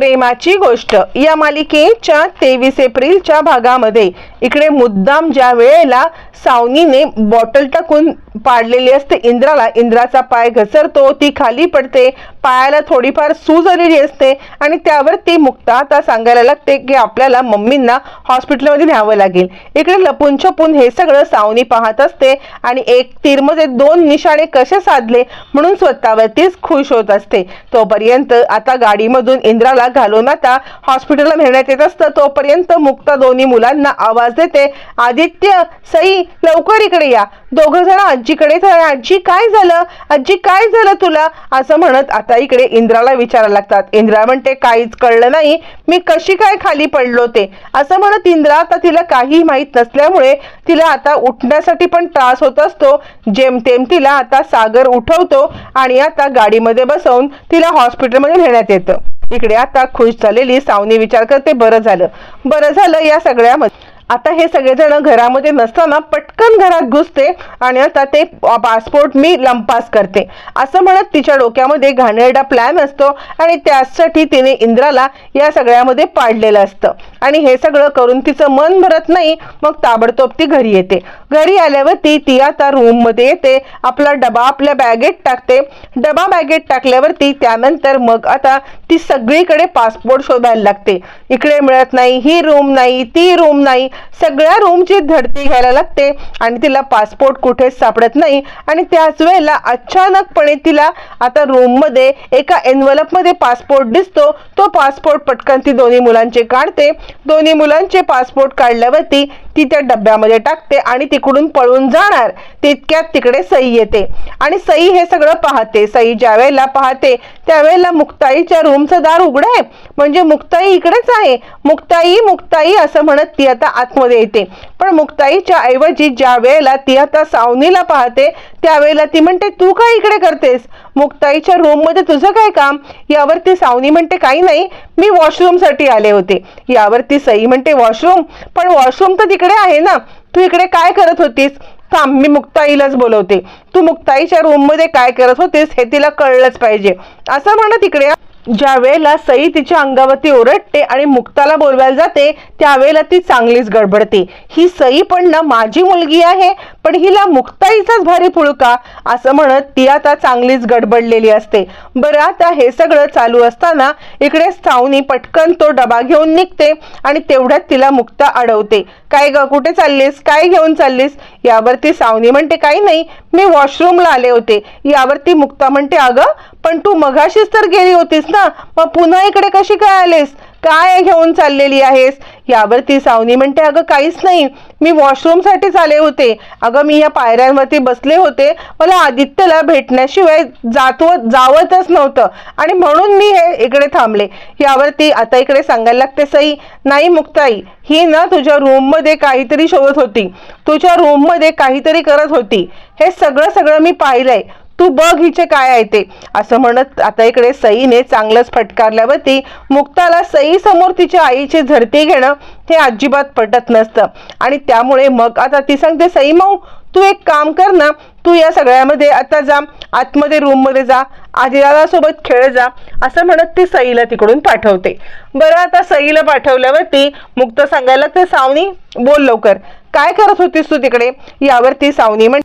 प्रेमाची गोष्ट. या मालिकेच्या तेवीस एप्रिलच्या भागामध्ये इकडे मुद्दाम ज्या वेळेला सावनीने बॉटल टाकून पाडलेली असते इंद्राला इंद्राचा पाय घसरतो ती खाली पडते पायाला थोडीफार सूज आलेली असते आणि त्यावर ती मुक्ता आता सांगायला लागते की आपल्याला मम्मींना हॉस्पिटलमध्ये न्यावं लागेल. इकडे लपून छपून हे सगळं सावनी पाहत असते आणि एक तीरमध्ये दोन निशाणे कसे साधले म्हणून स्वतःवरतीच खुश होत असते. तोपर्यंत आता गाडीमधून इंद्राला घालून आता हॉस्पिटलला नेण्यात येत असतं. तोपर्यंत मुक्ता दोन्ही मुलांना आवाज देते आदित्य सई लवकर इकडे या. दोघं जण आजीकडे आजी काय झालं? आजी काय झालं तुला? असं म्हणत आता इकडे इंद्राला विचारायला लागतात. इंद्रा म्हणते काहीच कळलं नाही. मी कशी काय खाली पडलो ते? असं म्हणत इंद्रा आता तिला काही माहीत नसल्यामुळे तिला आता उठण्यासाठी पण त्रास होत असतो. जेमतेम तिला आता सागर उठवतो आणि आता गाडीमध्ये बसवून तिला हॉस्पिटलमध्ये नेण्यात येतं. इकडे आता खुश झालेली सावनी विचार करते बरं झालं. बरं झालं या सगळ्यामध्ये. आता हे सगळेजण घरामध्ये नसताना पटकन घरात घुसते आणि आता ते पासपोर्ट मी लंपास करते. असं म्हणत तिच्या डोक्यामध्ये घाणेरडा प्लॅन असतो आणि त्यासाठी तिने इंद्राला या सगळ्यामध्ये पाडलेलं असतं. आणि हे सगळं करून तिचं मन भरत नाही मग ताबडतोब ती घरी येते. घरी आल्यावरती ती आता रूममध्ये येते. आपला डबा आपल्या बॅगेत टाकते. डबा बॅगेत टाकल्यावरती त्यानंतर मग आता ती सगळीकडे पासपोर्ट शोधायला लागते. इकडे मिळत नाही ही रूम नाही ती रूम नाही. सगळ्या रूमची धडती घ्यायला लागते. आणि तिला पासपोर्ट कुठेच सापडत नाही. आणि त्याच वेळेला अचानकपणे तिला आता रूममध्ये एका एनवलपमध्ये पासपोर्ट दिसतो. तो पासपोर्ट पटकन ती दोन्ही मुलांचे काढते. दोन्ही मुलांचे पासपोर्ट काढल्यावरती ती त्या डब्यामध्ये टाकते आणि तिकडून पळून जाणार तितक्यात तिकडे सई येते. आणि सई हे सगळं पाहते. सई ज्या वेळेला पाहते त्यावेळेला मुक्ताईच्या रूमचं दार उघड आहे. म्हणजे मुक्ताई इकडेच आहे. मुक्ताई मुक्ताई असं म्हणत ती आता आतमध्ये येते. पण मुक्ताईच्या ऐवजी ज्या वेळेला ती आता सावनीला पाहते त्यावेळेला ती म्हणते तू काय इकडे करतेस? मुक्ताईच्या रूममध्ये तुझं काय काम? यावरती सावनी म्हणते काही नाही. मी वॉशरूमसाठी आले होते. यावरती सई म्हणते वॉशरूम पण वॉशरूम तर तिकडे आहे ना. तू इकडे काय करत होतीस? थांब मी मुक्ताईलाच बोलवते. तू मुक्ताईच्या रूममध्ये काय करत होतीस हे तिला कळलंच पाहिजे. असं म्हणत इकडे ज्या वेळेला सई तिच्या अंगावरती ओरडते आणि मुक्ताला बोलवायला जाते त्यावेळेला ती चांगलीच गडबडते. ही सई पण ना माझी मुलगी आहे पण हिला मुक्ताईचाच भारी पुळका असं म्हणत ती आता चांगलीच गडबडलेली असते. बरं आता हे सगळं चालू असताना इकडे सावनी पटकन तो डबा घेऊन निघते आणि तेवढ्यात तिला मुक्ता अडवते. काय ग कुठे चाललीस? काय घेऊन चाललीस? यावरती सावनी म्हणते काही नाही मी वॉशरूमला आले होते. यावरती मुक्ता म्हणते अगं पण तू मघाशीच तर गेली होतीस ना मग पुन्हा इकडे कशी काय आलीस? काय घेऊन चाललेली आहेस? यावरती सावनी म्हणते अगं काहीच नाही. मी वॉशरूमसाठीच आले होते. अगं मी या पायऱ्यांवरती बसले होते. मला आदित्यला भेटण्याशिवाय जातो जावतच नव्हतं. आणि म्हणून मी हे इकडे थांबले. यावरती आता इकडे सांगायला लागते सई नाही मुक्ताई. ही ना तुझ्या रूममध्ये काहीतरी शोधत होती. तुझ्या रूममध्ये काहीतरी करत होती. हे सगळं सगळं मी पाहिलंय. तू बघ हिचे काय आहे ते. असं म्हणत आता इकडे सईने चांगलंच फटकारल्यावरती मुक्ताला सई समोर तिच्या आईची झडती घेणं हे अजिबात पटत नसतं. आणि त्यामुळे मग आता ती सांगते सई मऊ तू एक काम कर ना तू या सगळ्यामध्ये आता जा आतमध्ये रूममध्ये जा आजीदादासोबत सोबत खेळ जा असं म्हणत ती सईला तिकडून पाठवते. बरं आता सईला पाठवल्यावरती मुक्त सांगायला ते सावनी बोल लवकर. काय करत होतीस तू तिकडे? यावरती सावनी म्हण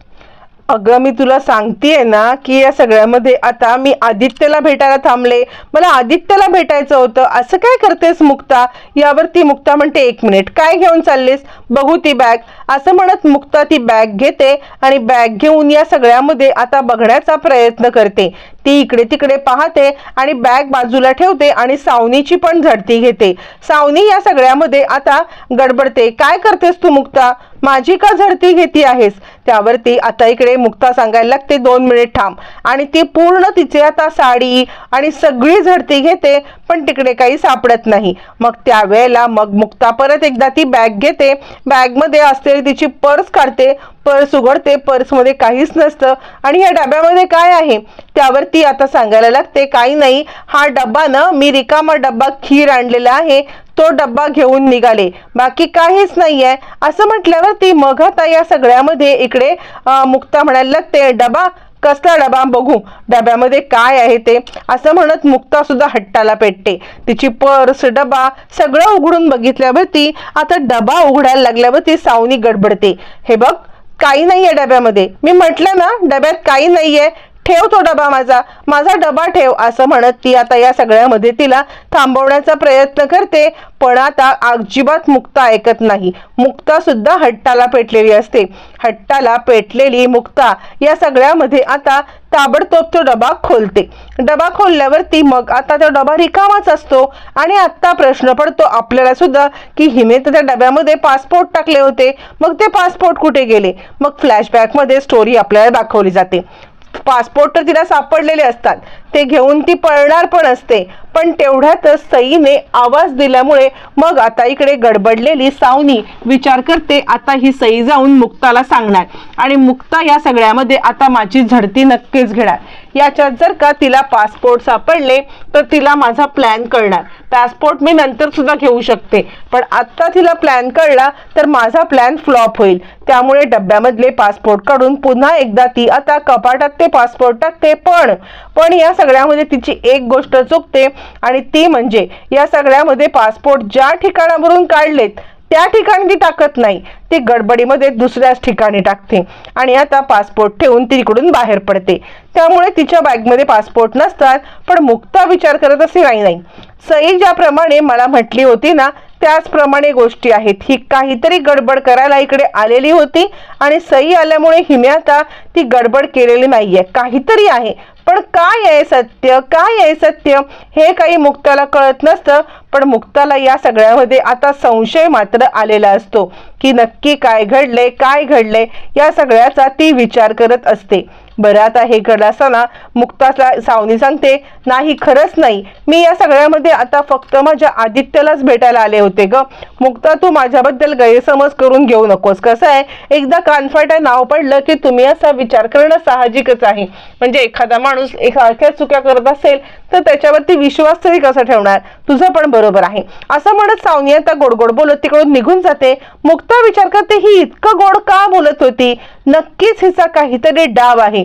अगं मी तुला सांगतेय ना की या सगळ्यामध्ये आता मी आदित्यला भेटायला थांबले. मला आदित्यला भेटायचं होतं. असं काय करतेस मुक्ता? यावरती मुक्ता म्हणते एक मिनिट काय घेऊन चाललीस? बघू ती बॅग. असं म्हणत मुक्ता ती बॅग घेते आणि बॅग घेऊन या सगळ्यामध्ये आता बघण्याचा प्रयत्न करते. ती इकडे तिकडे पाहते आणि बॅग बाजूला ठेवते आणि सावनीची पण झडती घेते. सावनी या सगळ्यामध्ये आता गडबडते. काय करतेस तू मुक्ता? माझी का झडती घेती आहेस? त्यावरती आता इकडे मुक्ता सांगायला लागते दोन मिनिट थांब. आणि ती पूर्ण तिचे आता साडी आणि सगळी झडती घेते पण तिकडे काही सापडत नाही. मग त्यावेळेला मग मुक्ता परत एकदा ती बॅग घेते. बॅगमध्ये असलेली तिची पर्स काढते. पर्स उघडते पर्समध्ये काहीच नसतं. आणि या डब्यामध्ये काय आहे? त्यावरती आता सांगायला लागते काही नाही. हा डब्बा ना मी रिकामा डब्बा खीर आणलेला आहे. तो डब्बा घेऊन निघाले. बाकी काहीच नाही आहे असं म्हटल्यावर ती मग आता या सगळ्यामध्ये इकडे मुक्ता म्हणायला लागते डबा कसला डबा बघू? डब्यामध्ये काय आहे ते? असं म्हणत मुक्ता सुद्धा हट्टाला पेटते. तिची पर्स डबा सगळं उघडून बघितल्यावरती आता डबा उघडायला लागल्यावरती सावनी गडबडते. हे बघ काही नाहीये डब्यामध्ये. मी म्हटलं ना डब्यात काही नाहीये. ठेव तो डबा माझा. माझा डबा ठेव असं म्हणत ती आता या सगळ्यामध्ये तिला थांबवण्याचा प्रयत्न करते पण आता अजिबात मुक्ता ऐकत नाही. मुक्ता सुद्धा हट्टाला पेटलेली असते. हट्टाला पेटलेली मुक्ता या सगळ्यामध्ये आता ताबडतोब तो डबा खोलते. डबा खोलल्यावरती मग आता तो डबा रिकामाच असतो आणि आत्ता प्रश्न पडतो आपल्याला सुद्धा की हिने तर त्या डब्यामध्ये पासपोर्ट टाकले होते. मग ते पासपोर्ट कुठे गेले? मग फ्लॅशबॅकमध्ये स्टोरी आपल्याला दाखवली जाते. पासपोर्ट तर तिला सापडलेले असतात. ते घेऊन ती पळणार पण असते. पण तेवढ्यातच सईने आवाज दिल्यामुळे मग आता इकडे गडबडलेली सावनी विचार करते आता ही सई जाऊन मुक्ताला सांगणार. आणि मुक्ता या सगळ्यामध्ये आता माझी झडती नक्कीच घेणार. याच्यात जर का तिला पासपोर्ट सापडले तर तिला माझा प्लॅन कळणार. पासपोर्ट मी नंतर सुद्धा घेऊ शकते. पण आत्ता तिला प्लॅन कळला तर माझा प्लॅन फ्लॉप होईल. त्यामुळे डब्यामधले पासपोर्ट काढून पुन्हा एकदा ती आता कपाटात ते पासपोर्ट टाकते. पण पण या सगळ्यामध्ये तिची एक गोष्ट चुकते आणि ती म्हणजे या सगळ्यामध्ये पासपोर्ट ज्या ठिकाणावरून काढलेत त्या ठिकाणी ती टाकत नाही. ती गडबडीमध्ये दुसऱ्याच ठिकाणी टाकते आणि आता पासपोर्ट ठेवून ती तिकडून बाहेर पडते. त्यामुळे तिच्या बॅगमध्ये पासपोर्ट नसतात पण मुक्ता विचार करत असे नाही नाही. सई ज्याप्रमाणे मला म्हटली होती ना त्याचप्रमाणे गोष्टी आहेत. ही काहीतरी गडबड करायला इकडे आलेली होती आणि सई आल्यामुळे हिने आता ती गडबड केलेली नाहीये. काहीतरी आहे. पण काय आहे सत्य? काय आहे सत्य? हे काही मुक्ताला कळत नसतं. पण मुक्ताला या सगळ्यामध्ये आता संशय मात्र आलेला असतो की नक्की काय घडले काय घडले या सगळ्याचा ती विचार करत असते. बरं आता हे करत असताना मुक्ताला सावनी सांगते नाही खरंच नाही. मी या सगळ्यामध्ये आता फक्त माझ्या आदित्यलाच भेटायला आले होते ग. मुक्ता तू माझ्याबद्दल गैरसमज करून घेऊ नकोस. कसं आहे एकदा कानफाटा नाव पडलं की तुम्ही असा विचार करणं साहजिकच आहे. म्हणजे एखादा माणूस एखाद्या चुक्या करत असेल तर त्याच्यावरती विश्वास तरी कसा ठेवणार? तुझं पण बरोबर आहे. असं म्हणत सावनी आता गोडगोड बोलत तिकडून निघून जाते. मुक्ता विचार करते ही इतकं गोड का बोलत होती? नक्कीच हिचा काहीतरी डाव आहे.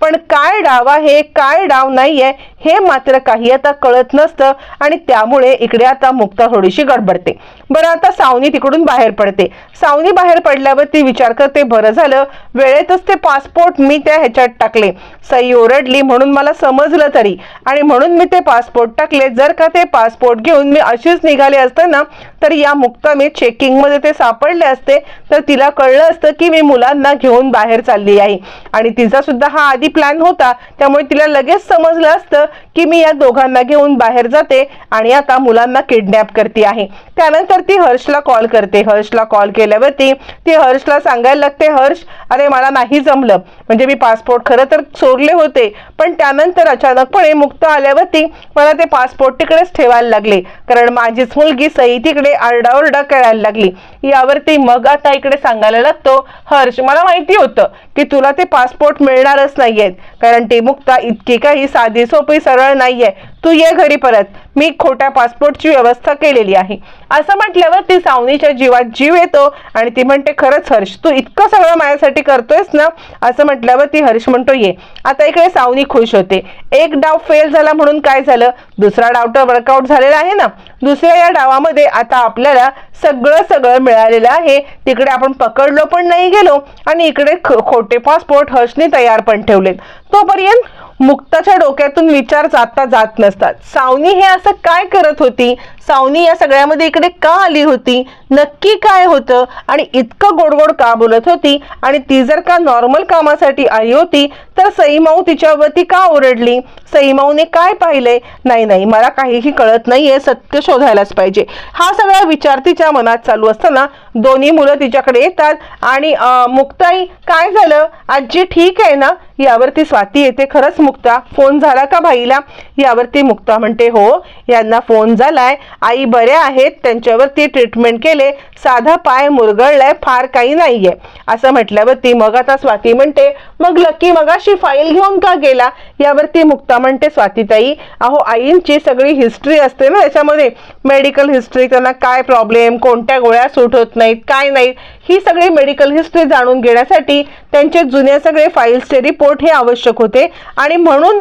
पण काय डाव आहे काय डाव नाहीये हे मात्र काही आता कळत नसतं आणि त्यामुळे इकडे आता मुक्ता थोडीशी गडबडते. बरं आता सावनी तिकडून बाहेर पडते. सावनी बाहेर पडल्यावर ती विचार करते बरं झालं वेळेतच ते पासपोर्ट मी त्या ह्याच्यात टाकले. सई ओरडली म्हणून मला समजलं तरी. आणि म्हणून मी ते पासपोर्ट टाकले. जर का ते पासपोर्ट घेऊन मी अशीच निघाले असते ना तर या मुक्ता मी चेकिंगमध्ये ते सापडले असते तर तिला कळलं असतं की मी मुलांना घेऊन बाहेर चालली आहे. आणि तिचा सुद्धा हा आधी प्लॅन होता त्यामुळे तिला लगेच समजलं असतं की मी या दोघांना घेऊन बाहेर जाते आणि आता मुलांना किडनॅप करते आहे. त्यानंतर ती हर्षला कॉल करते. हर्षला कॉल केल्यावरती ती हर्षला सांगायला लागते हर्ष अरे मला नाही जमलं. म्हणजे मी पासपोर्ट खरं तर चोरले होते पण त्यानंतर अचानकपणे मुक्त आल्यावरती मला ते पासपोर्ट तिकडेच ठेवायला लागले. कारण माझीच मुलगी सई तिकडे आरडाओरडा करायला लागली. यावरती मग आता इकडे सांगायला लागतो हर्ष मला माहिती होतं की तुला ते पासपोर्ट मिळणारच नाहीयेत. कारण ते मुक्ता इतकी काही साधी सोपी सरळ नाहीये. तू ये घरी परत. मी खोट्या पासपोर्टची व्यवस्था केलेली आहे. असं म्हटल्यावर ती सावनीच्या जीवात जीव येतो आणि ती म्हणते खरंच हर्ष तू इतकं सगळं माझ्यासाठी करतोयस ना? असं म्हटल्यावर ती हर्ष म्हणतो ये. आता इकडे सावनी खुश होते. एक डाव फेल झाला म्हणून काय झालं? दुसरा डाव तर वर्कआउट झालेला आहे ना? दुसऱ्या या डावामध्ये आता आपल्याला सगळं सगळं मिळालेलं आहे. तिकडे आपण पकडलो पण नाही गेलो आणि इकडे खोटे पासपोर्ट हर्षने तयार पण ठेवलेत. तोपर्यंत मुक्ताच्या डोक्यातून विचार जाता जात नसतात. सावनी हे असं काय करत होती? सावनी या सगळ्यामध्ये इकडे का आली होती? नक्की काय होतं? आणि इतकं गोडगोड का बोलत होती? आणि ती जर का नॉर्मल कामासाठी आली होती तर सईमाऊ तिच्यावरती का ओरडली? सईमाऊने काय पाहिलंय नाही नाही मला काहीही कळत नाहीये सत्य शोधायलाच पाहिजे. हा सगळा विचार तिच्या मनात चालू असताना दोन्ही मुलं तिच्याकडे येतात आणि मुक्ताई काय झालं? आजी ठीक आहे ना? यावरती स्वाती येते खरंच मुक्ता फोन झाला का भाईला यावरती मुक्ता म्हणते हो यांना फोन झालाय. आई बऱ्या आहेत त्यांच्यावरती ट्रीटमेंट केले साधा पाय मुरगळलाय फार काही नाहीये. असं म्हटल्यावरती मग आता स्वाती म्हणते मग लकी मगाशी फाईल घेऊन का गेला? यावरती मुक्ता म्हणते स्वातीताई अहो आईंची सगळी हिस्ट्री असते ना याच्यामध्ये. मेडिकल हिस्ट्री त्यांना काय प्रॉब्लेम कोणत्या गोळ्या सूट होत नाहीत काय नाहीत. ही सगळी मेडिकल हिस्ट्री जाणून घेण्यासाठी त्यांचे जुने सगळे फाईल्सचे रिपोर्ट हे आवश्यक होते. आणि म्हणून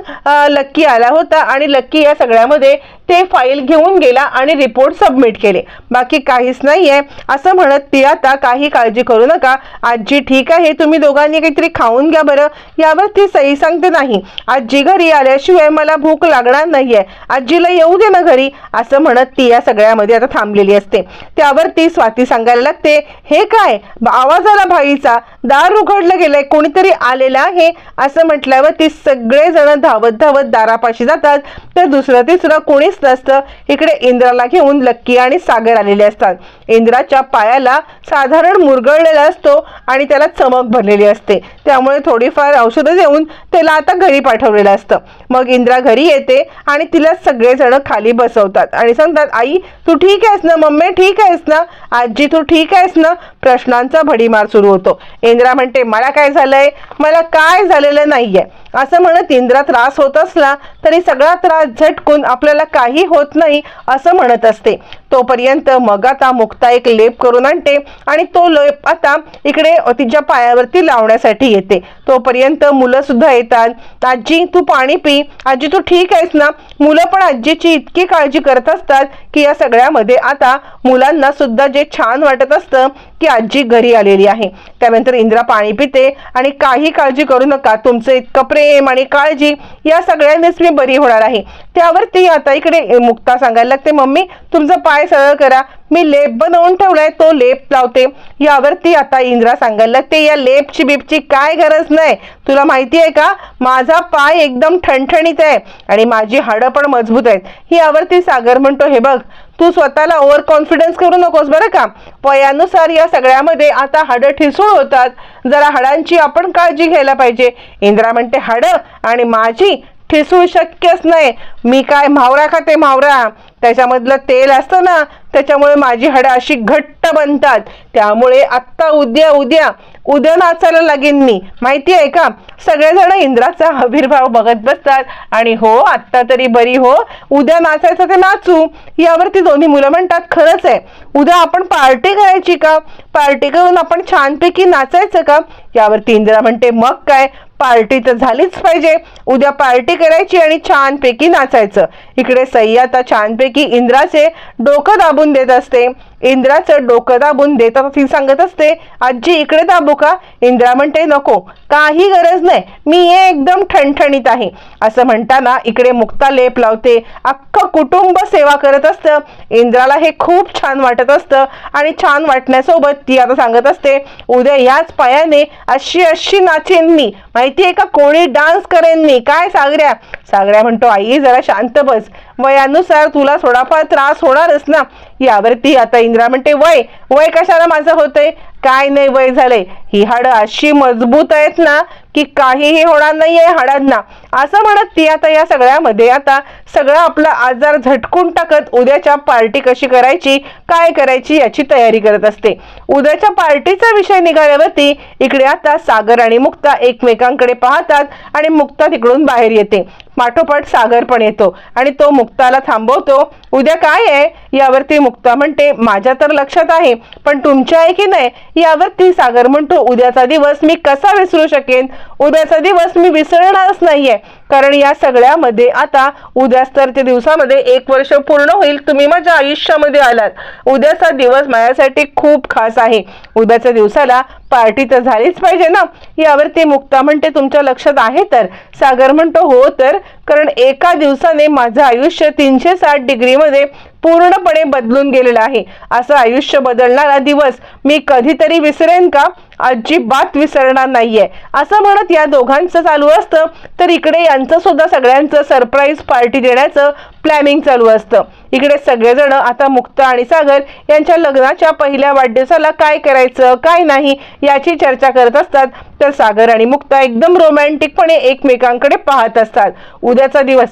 लक्की आला होता आणि लक्की या सगळ्यामध्ये ते फाईल घेऊन गेला आणि रिपोर्ट सबमिट केले. बाकी काहीच नाहीये. असं म्हणत ती आता काही काळजी करू नका. आजी ठीक आहे तुम्ही दोघांनी काहीतरी खाऊन घ्या बरं. यावर ती सही सांगते नाही. आजी घरी आल्याशिवाय मला भूक लागणार नाहीये. आजीला येऊ दे ना घरी असं म्हणत ती या सगळ्यामध्ये आता थांबलेली असते. त्यावर ती स्वाती सांगायला लागते हे काय? आवाजाला आवाज आला भाईचा दार उघडलं गेलंय कोणीतरी आलेलं आहे असं म्हटल्यावर ती सगळेजण धावत धावत दारापाशी जातात. तर दुसरं तिसरं कोणीच नसतं. इकडे इंद्राला घेऊन लक्की आणि सागर आलेले असतात. इंद्राच्या पायाला साधारण मुरगळलेला असतो आणि त्याला चमक भरलेली असते. त्यामुळे थोडीफार औषधं देऊन त्याला आता घरी पाठवलेलं असतं. मग इंद्रा घरी येते आणि तिला सगळेजण खाली बसवतात आणि सांगतात आई तू ठीक आहेस ना? मम्मी ठीक आहेस ना? आजी तू ठीक आहेस ना? प्रश्न प्रश्नांचा भडीमार सुरू होतो. इंद्रा म्हणते मला काय झालंय? मला काय झालेलं नाहीये? असं म्हणत इंद्रा त्रास होत असला तरी सगळा त्रास झटकून आपल्याला काही होत नाही असं म्हणत असते. तोपर्यंत मग आता मुक्ता एक लेप करून आणते आणि तो लेप आता इकडे तिच्या पायावरती लावण्यासाठी येते. तोपर्यंत मुलं सुद्धा येतात. आजी तू पाणी पी. आजी तू ठीक आहेस ना? मुलं पण आजीची इतकी काळजी करत असतात की या सगळ्यामध्ये आता मुलांना सुद्धा जे छान वाटत असतं की आजी घरी आलेली आहे. त्यानंतर इंद्रा पाणी पिते आणि काही काळजी करू नका. तुमचं इतकं प्रेम आणि काळजी या सगळ्यांनीच मी बरी होणार आहे. त्यावर ती आता इकडे मुक्ता सांगायला लागते मम्मी तुमचा पाय सरळ करा. मी लेप बनवून ठेवलाय तो लेप लावते. यावरती आता इंद्रा सांगायला लागते या लेपची बिपची काय गरज नाही. तुला माहिती आहे का? माझा पाय एकदम ठणठणीत आहे आणि माझी हाडं पण मजबूत आहेत. यावरती सागर म्हणतो हे बघ तू स्वतःला ओव्हर कॉन्फिडन्स करू नकोस बरं का? वयानुसार या सगळ्यामध्ये आता हाडं ठिसूळ होतात. जरा हाडांची आपण काळजी घ्यायला पाहिजे. इंद्रा म्हणते हाडं आणि माझी ठिसू शक्यच नाही. मी काय म्हावरा खाते म्हावरा? त्याच्यामधलं तेल असतं ना त्याच्यामुळे माझी हाडं अशी घट्ट बनतात. त्यामुळे आत्ता उद्या उद्या उद्या नाचायला लागेन मी. माहिती आहे का? सगळेजण इंद्राचा आविर्भाव बघत बसतात. आणि हो आत्ता तरी बरी हो. उद्या नाचायचं ते नाचू. यावरती दोन्ही मुलं म्हणतात खरंच आहे. उद्या आपण पार्टी करायची का? पार्टी करून आपण छानपैकी नाचायचं का? यावरती इंदिरा म्हणते मग काय? पार्टी तर झालीच पाहिजे. उद्या पार्टी करायची आणि छानपैकी नाचायचं. इकडे सई छानपैकी इंद्राचे डोकं दाबून देत असते. इंद्राचं डोकं दाबून देतात ती सांगत असते आजी इकडे दाबू का? इंद्रा म्हणते नको काही गरज नाही मी एकदम ठणठणीत आहे. असं म्हणताना इकडे मुक्ता लेप लावते अख्खं कुटुंब सेवा करत असतं. इंद्राला हे खूप छान वाटत असतं आणि छान वाटण्यासोबत ती आता सांगत असते उद्या याच पायाने अशी अशी नाचेन मी. माहिती आहे का कोणी डान्स करेन मी? काय सागऱ्या? सागऱ्या म्हणतो आई जरा शांत बस. वयानुसार तुला थोडाफार त्रास होणारच ना. यावरती आता इंद्रा म्हणते वय वय कशाला माझं होतंय? काय नाही वय झालंय. ही हाडं अशी मजबूत आहेत ना की काहीही होणार नाहीये हाडांना. असं म्हणत ती आता या सगळ्यामध्ये आता सगळं आपला आजार झटकून टाकत उद्याच्या पार्टी कशी करायची काय करायची याची तयारी करत असते. उद्याच्या पार्टीचा विषय निघाल्यावरती इकडे आता सागर आणि मुक्ता एकमेकांकडे पाहतात आणि मुक्ता तिकडून बाहेर येते. पाठोपाठ सागर पण येतो आणि तो मुक्ताला थांबवतो. उद्या काय आहे? यावरती मुक्ता म्हणते माझ्या तर लक्षात आहे पण तुमच्या आहे की नाही? यावरती सागर म्हणतो उद्याचा दिवस मी कसा विसरू शकेन? उद्याचा दिवस मी विसरणारच नाहीये. कारण या सगळ्यामध्ये आता उद्याच तर त्या दिवसामध्ये एक वर्ष पूर्ण होईल. तुम्ही माझ्या आयुष्यामध्ये आलात. उद्याचा दिवस माझ्यासाठी खूप खास आहे. उद्याच्या दिवसाला पार्टी तर झालीच पाहिजे ना? यावरती मुक्ता म्हणते तुमच्या लक्षात आहे तर? सागर म्हणतो हो तर. कारण एका दिवसाने माझं आयुष्य तीनशे साठ डिग्रीमध्ये पूर्णपणे बदलून गेलेलं आहे. असं आयुष्य बदलणारा दिवस मी कधीतरी विसरेन का? अजिबात विसरणार नाहीये. असं म्हणत या दोघांचं चालू असतं. तर इकडे यांचं सुद्धा सगळ्यांचं सरप्राईज पार्टी देण्याचं प्लॅनिंग चालू असतं. इकडे सगळेजण आता मुक्ता आणि सागर यांच्या लग्नाच्या पहिल्या वाढदिवसाला काय करायचं काय नाही याची चर्चा करत असतात. तर सागर आणि मुक्ता एकदम रोमॅन्टिकपणे एकमेकांकडे पाहत असतात. उद्याचा दिवस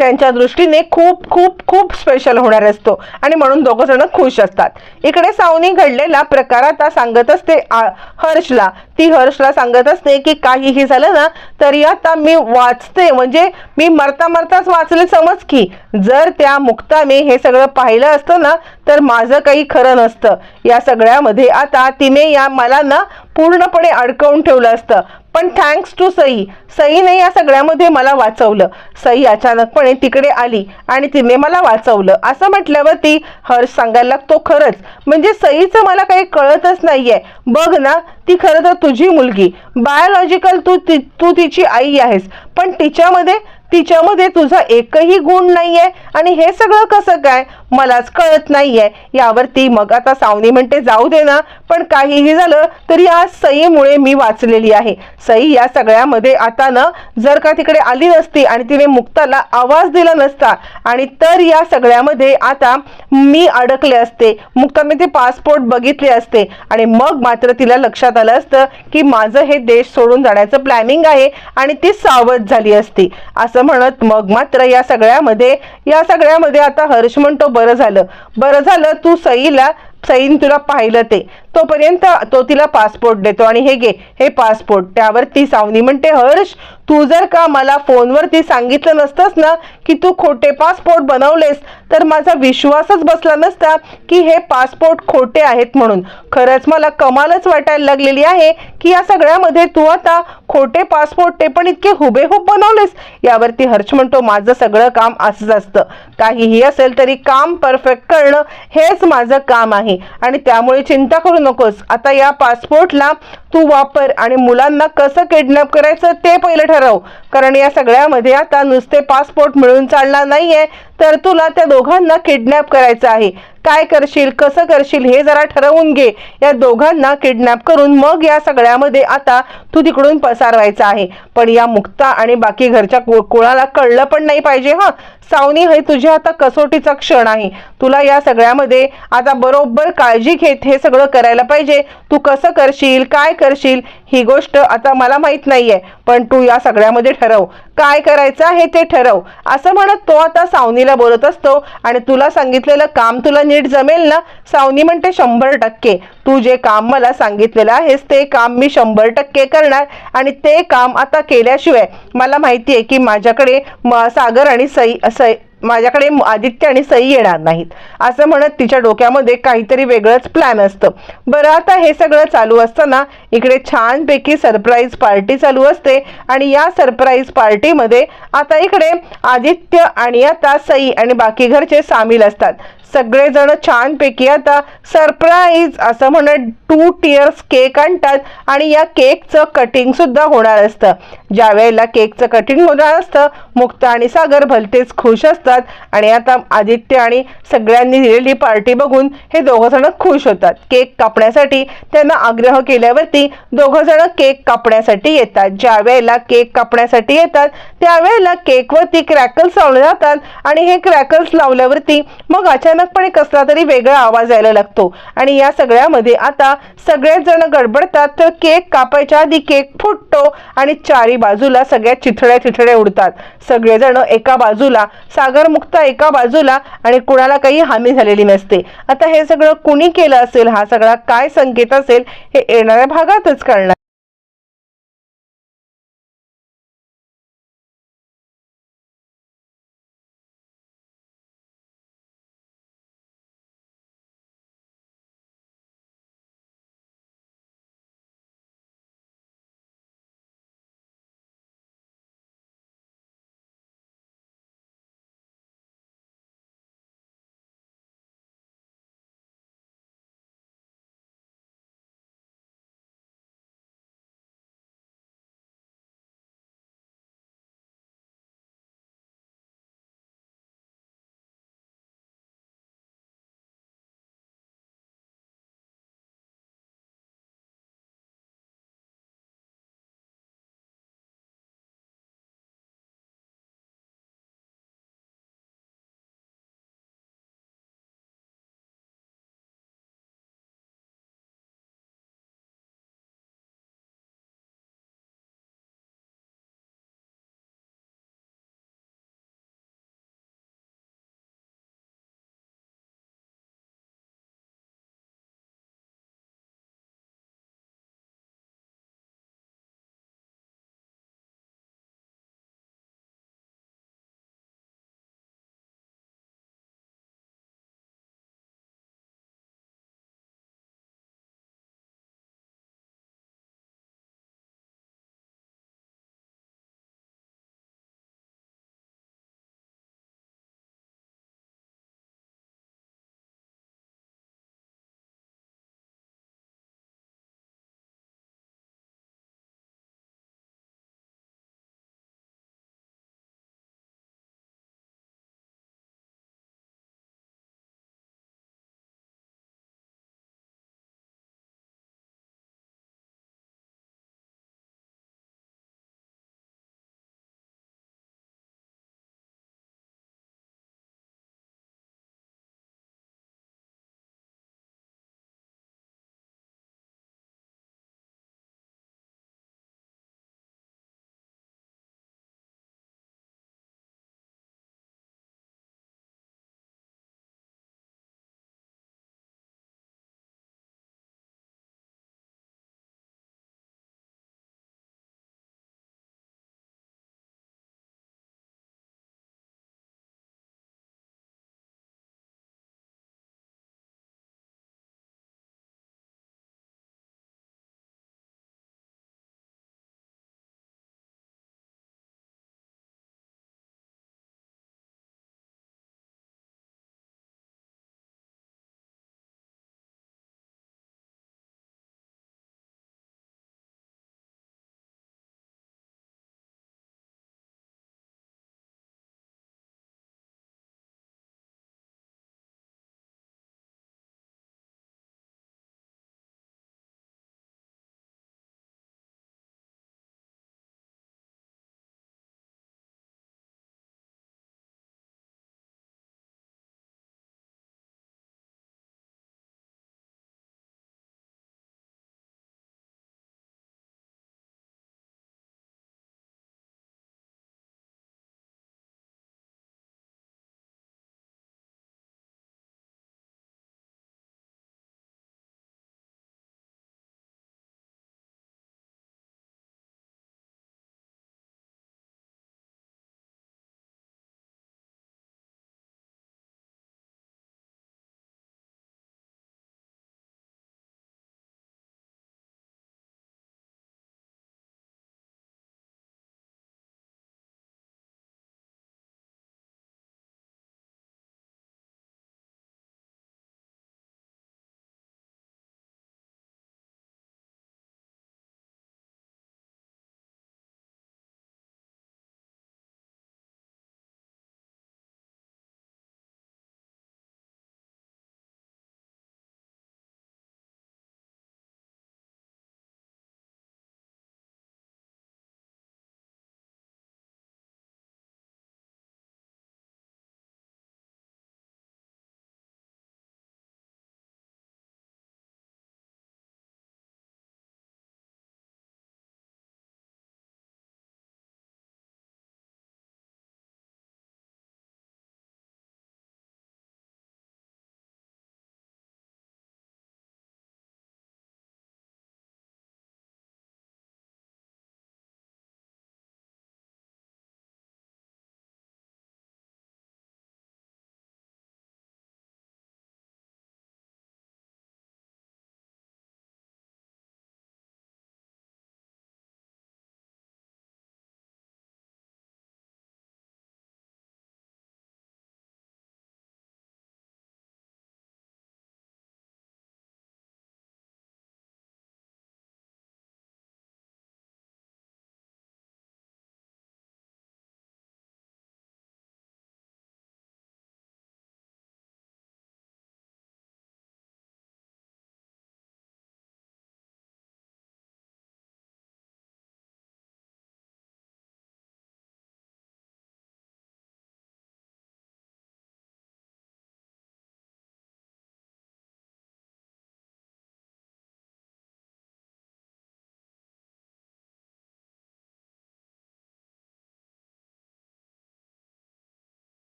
त्यांच्या दृष्टीने खूप खूप खूप स्पेशल होणार असतो. आणि म्हणून दोघं जण खुश असतात. इकडे सावनी घडलेला प्रकार आता सांगत असते आ- हर्षला. ती हर्षला सांगत असते की काहीही झालं ना तरी आता मी वाचते. म्हणजे मी मरता मरताच वाचले समज की जर त्या मुक्ताने हे सगळं पाहिलं असतं ना तर माझं काही खरं नसतं. या सगळ्यामध्ये आता तिने या मला ना पूर्णपणे अडकवून ठेवलं असतं. पण थँक्स टू सई. सईने या सगळ्यामध्ये मला वाचवलं. सई अचानकपणे तिकडे आली आणि तिने मला वाचवलं. असं म्हटल्यावरती हर्ष सांगायला लागतो खरंच. म्हणजे सईचं मला काही कळतच नाहीये. बघ ना ती खरं तर तुझी मुलगी. बायोलॉजिकल तू ती तू तिची आई आहेस. पण तिच्यामध्ये तिच्यामध्ये तुझा एकही गुण नाहीये. आणि हे सगळं कसं काय? मलाच कळत नाहीये. यावरती मग आता सावनी म्हणते जाऊ दे ना. पण काहीही झालं तरी आज सईमुळे मी वाचलेली आहे. सई या सगळ्यामध्ये आता ना जर का तिकडे आली नसती आणि तिने मुक्ताला आवाज दिला नसता आणि तर या सगळ्यामध्ये आता मी अडकले असते. मुक्ताने ते पासपोर्ट बघितले असते. आणि मग मात्र तिला लक्षात आलं असतं की माझं हे देश सोडून जाण्याचं प्लॅनिंग आहे आणि ती सावध झाली असती. असं म्हणत मग मात्र या सगळ्यामध्ये या सगळ्यामध्ये आता हर्ष म्हणतो बरं झालं. बरं झालं तू सईला सईन तुला पाहिलं ते. तोपर्यंत तो तिला पासपोर्ट देतो आणि हे घे हे पासपोर्ट त्यावर ती सावनी म्हणते हर्ष तू जर का मला फोनवरती सांगितलं नसतंस ना की तू खोटे पासपोर्ट बनवलेस तर माझा विश्वासच बसला नसता की हे पासपोर्ट खोटे आहेत म्हणून. खरंच मला कमालच वाटायला लागलेली आहे की या सगळ्यामध्ये तू आता खोटे पासपोर्ट ते पण इतके हुबेहूब बनवलेस. यावरती हर्ष म्हणतो माझं सगळं काम असंच असतं. काहीही असेल तरी काम परफेक्ट करणं हेच माझं काम आहे. आणि त्यामुळे चिंता करू नकोस. आता या पासपोर्टला तू वापर आणि मुलांना कसं किडनॅप करायचं ते पहिलं ठरव. कारण या सगळ्यामध्ये आता नुसते पासपोर्ट मिळून चालणार नाहीये तर तुला त्या दोघांना किडनॅप करायचं आहे. काय करशील कसं करशील हे जरा ठरवून घे. या दोघांना किडनॅप करून मग या सगळ्यामध्ये आता तू तिकडून पसारवायचा आहे. पण या मुक्ता आणि बाकी घरच्या को- कोणाला कळलं पण नाही पाहिजे हा. सावनी हे तुझ्या आता कसोटीचा क्षण आहे. तुला या सगळ्यामध्ये आता बरोबर काळजी घेत हे सगळं करायला पाहिजे. तू कसं करशील काय करशील ही गोष्ट आता मला माहीत नाहीये. पण तू या सगळ्यामध्ये ठरव. काय करायचं आहे ते ठरव. असं म्हणत तो आता सावनीला बोलत असतो आणि तुला सांगितलेलं काम तुला नीट जमेल ना? सावनी म्हणते शंभर टक्के. तू जे काम मला सांगितलेलं आहेस ते काम मी शंभर टक्के करणार आणि ते काम आता केल्याशिवाय मला माहिती आहे की माझ्याकडे सागर आणि सई सई माझ्याकडे आदित्य आणि सई येणार नाहीत. असं म्हणत तिच्या डोक्यामध्ये काहीतरी वेगळंच प्लॅन असतं. बरं आता हे सगळं चालू असताना इकडे छानपैकी सरप्राईज पार्टी चालू असते आणि या सरप्राईज पार्टीमध्ये आता इकडे आदित्य आणि आता सई आणि बाकी घरचे सामील असतात. सगळेजण छानपैकी आता सरप्राईज असं म्हणत टू टियर्स केक आणतात आणि या केकचं कटिंग सुद्धा होणार असतं. ज्या वेळेला केकचं कटिंग होणार असतं मुक्ता आणि सागर भलतेच खुश असतात आणि आता आदित्य आणि सगळ्यांनी दिलेली पार्टी बघून हे दोघंजण खुश होतात. केक कापण्यासाठी त्यांना आग्रह केल्यावरती दोघंजण केक कापण्यासाठी येतात. ज्या वेळेला केक कापण्यासाठी येतात त्यावेळेला केकवरती क्रॅकल्स लावले जातात आणि हे क्रॅकल्स लावल्यावरती मग अचानकपणे कसला तरी वेगळा आवाज यायला लागतो. आणि या सगळ्यामध्ये आता सगळेच जण गडबडतात. तर केक कापायच्या आधी केक फुटतो आणि चारी बाजूला सगळ्या चिथड्या चिथड्या उडतात. सगळेजण एका बाजूला सागर मुक्ता एका बाजूला आणि कुणाला काही हानी झालेली नसते. आता हे सगळं कुणी केलं असेल? हा सगळा काय संकेत असेल? हे येणाऱ्या भागातच कळणार.